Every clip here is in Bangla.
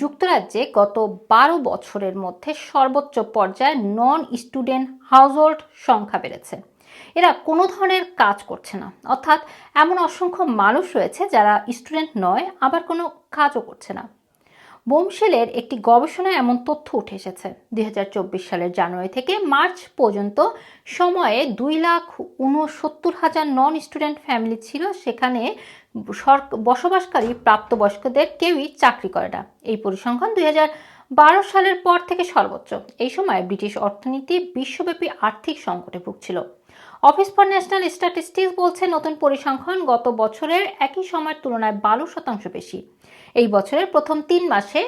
যুক্তরাজ্যে গত বারো বছরের মধ্যে সর্বোচ্চ পর্যায়ে নন স্টুডেন্ট হাউসহোল্ড সংখ্যা বেড়েছে। এরা কোনো ধরনের কাজ করছে না। অর্থাৎ এমন অসংখ্য মানুষ রয়েছে যারা স্টুডেন্ট নয়, আবার কোনো কাজও করছে না। বোমশেলের একটি গবেষণায় এমন তথ্য উঠে এসেছে। দু হাজার চব্বিশ সালের জানুয়ারি থেকে মার্চ পর্যন্ত সময়ে দুই লাখ উনসত্তর হাজার নন স্টুডেন্ট ফ্যামিলি ছিল। সেখানে বসবাসকারী প্রাপ্তবয়স্কদের কেউই চাকরি করে না। এই পরিসংখ্যান দুই বারো সালের পর থেকে সর্বোচ্চ। এই সময় ব্রিটিশ অর্থনীতি বিশ্বব্যাপী আর্থিক সংকটে ভুগছিল। অফিস ফর ন্যাশনাল স্ট্যাটিস্টিক্স বলছে নতুন পরিসংখ্যান গত বছরের একই সময়ের তুলনায় বারো শতাংশ বেশি। এই বছরের প্রথম তিন মাসে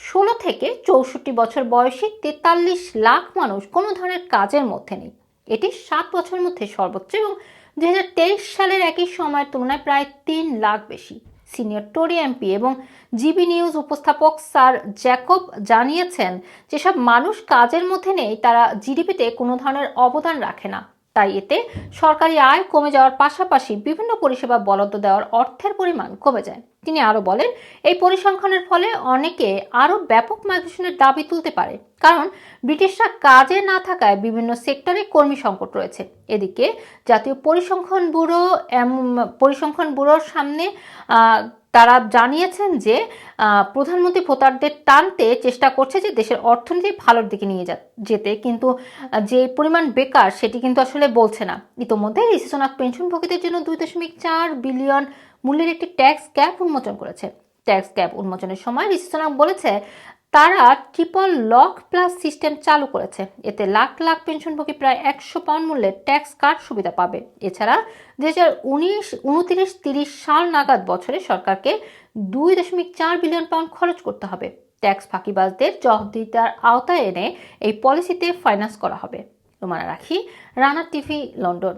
ষোলো থেকে চৌষট্টি বছর বয়সী তেতাল্লিশ লাখ মানুষ কোনো ধরনের কাজের মধ্যে নেই। এটি সাত বছরের মধ্যে সর্বোচ্চ এবং দুই হাজার তেইশ সালের একই সময়ের তুলনায় প্রায় তিন লাখ বেশি। সিনিয়র টোরি এমপি এবং জিবি নিউজ উপস্থাপক স্যার জ্যাকব জানিয়েছেন, যেসব মানুষ কাজের মধ্যে নেই, তারা জিডিপিতে কোনো ধরনের অবদান রাখে না। তাই এতে সরকারি আয় কমে যাওয়ার পাশাপাশি বিভিন্ন পরিষেবা বরাদ্দ দেওয়ার অর্থের পরিমাণ কমে যায়। তিনি আরও বলেন, এই পরিসংখ্যানের ফলে অনেকে আরও ব্যাপক মাইগ্রেশনের দাবি তুলতে পারে, কারণ ব্রিটিশরা কাজে না থাকায় বিভিন্ন সেক্টরে কর্মী সংকট রয়েছে। এদিকে জাতীয় পরিসংখ্যান ব্যুরো পরিসংখ্যান ব্যুরোর সামনে তারা জানিয়েছেন যে প্রধানমন্ত্রী ভোটারদের টানতে চেষ্টা করছে যে দেশের অর্থনীতি ভালোর দিকে নিয়ে যেতে। কিন্তু যে পরিমাণ বেকার সেটি কিন্তু আসলে বলছে না। ইতোমধ্যে ঋষি সোনাক পেনশনভোগীদের জন্য দুই দশমিক চার বিলিয়ন মূল্যের একটি ট্যাক্স ক্যাপ উন্মোচন করেছে। ট্যাক্স ক্যাপ উন্মোচনের সময় ঋষি বলেছে তারা ট্রিপল লক প্লাস সিস্টেম চালু করেছে। এতে লাখ লাখ পেনশনভোগী প্রায় একশো পাউন্ড মূল্যের ট্যাক্স কার্ড সুবিধা পাবে। এছাড়া দুই হাজার উনিশ, উনত্রিশ, তিরিশ সাল নাগাদ বছরে সরকারকে দুই দশমিক চার বিলিয়ন পাউন্ড খরচ করতে হবে। ট্যাক্স ফাঁকিবাজদের জবাবদিহিতার আওতায় এনে এই পলিসিতে ফাইন্যান্স করা হবে। রোমানা রাখি, রানা টিভি, লন্ডন।